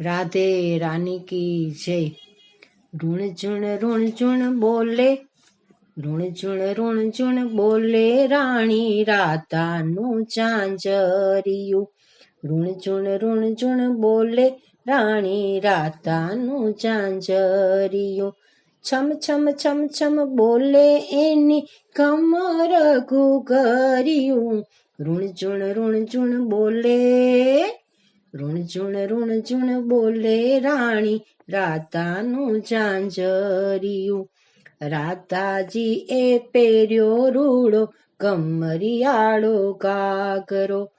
રાધે રાની કી જય. ઋણ ઝુણ ઋણ ઝુણ બોલે ઋણ ઝુણ ઋણ ઝુણ બોલે રાણી રાધાનું ચાંચરિયું. ઋણ ઝુણ ઋણ ઝુણ બોલે રાણી રાધાનું ચાંચરિયું. છમ છમ છમ છમ બોલે એની કમર ઘુઘરિયું. ઋણ ઝુણ ઋણ ઝુણ બોલે ઋણ ઝુણ ઋણ ઝુણ બોલે રાણી, રાતાનું ઝાંઝરિયું. રાતાજી એ પહેર્યો રૂડો, કમરિયાળો કાકરો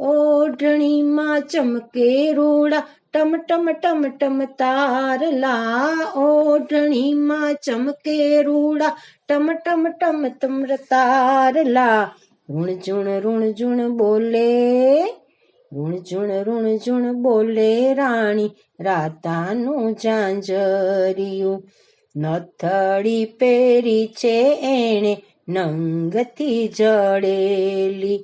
ઓઢણીમાં ચમકે રૂડા ટમ ટમ ટમ ટમ તારલા. ઓઢણીમાં ચમકે રૂડા ટમ ટમ ટમ તમ તારલા. ઋણ ઝુણ ઋણ ઝુણ બોલે ઋણ ઝુણ ઋણ ઝુણ બોલે રાણી, રાતાનું ઝાંઝરિયું. નથળી પહેરી છે એણે નંગથી જડેલી.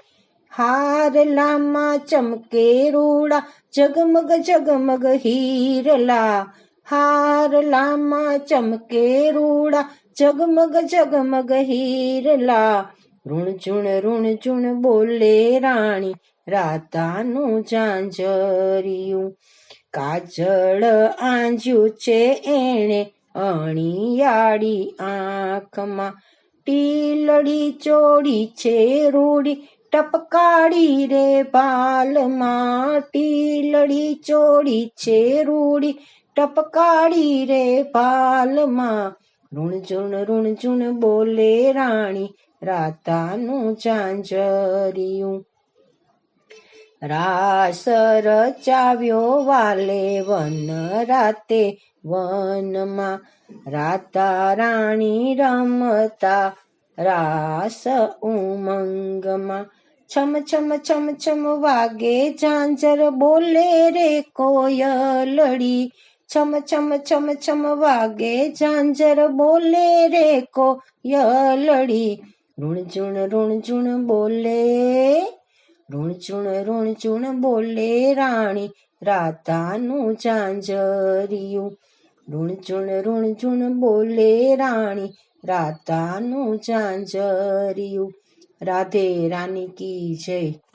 હારલામાં ચમકે રૂડા જગમગ જગમગ હીરલા. હારલામાં ચમકે રૂડા જગમગ જગમગ હીરલા. ઋણ ઝુણ ઋણ ઝુણ બોલે રાણી, રાતાનું ઝાંઝરિયું. કાજળ આંજ્યું છે એણે અણિયાળી આંખમાં. ટીલડી ચોડી છે રૂડી ટપકાડી રે બાલમાં. ટીલડી ચોડી છે રૂડી ટપકાડી રે બાલમાં. ઋણ ઝુણ ઋણ ઝુણ બોલે રાણી રાતાનું ચાંજરિયું રાસ રચાવ્યો વાલે વન રાતે વનમાં. રાતા રાણી રમતા રાસ ઉમંગમાં. છમ છમ છમ છમ વાગે ઝાંઝર બોલે રે કોયલડી. છમ છમ છમ છમ વાગે ઝાંઝર બોલે રે કોયલડી. ઋણ ઝુણ બોલે. ઋણ ચૂણ ઋણ ચૂણ બોલે રાણી રાધાનું ચાંજરિયું ઋણ ચૂણ ઋણ ચૂણ બોલે રાણી રાધાનું ચાંજરિયું રાધે રાની કી જય.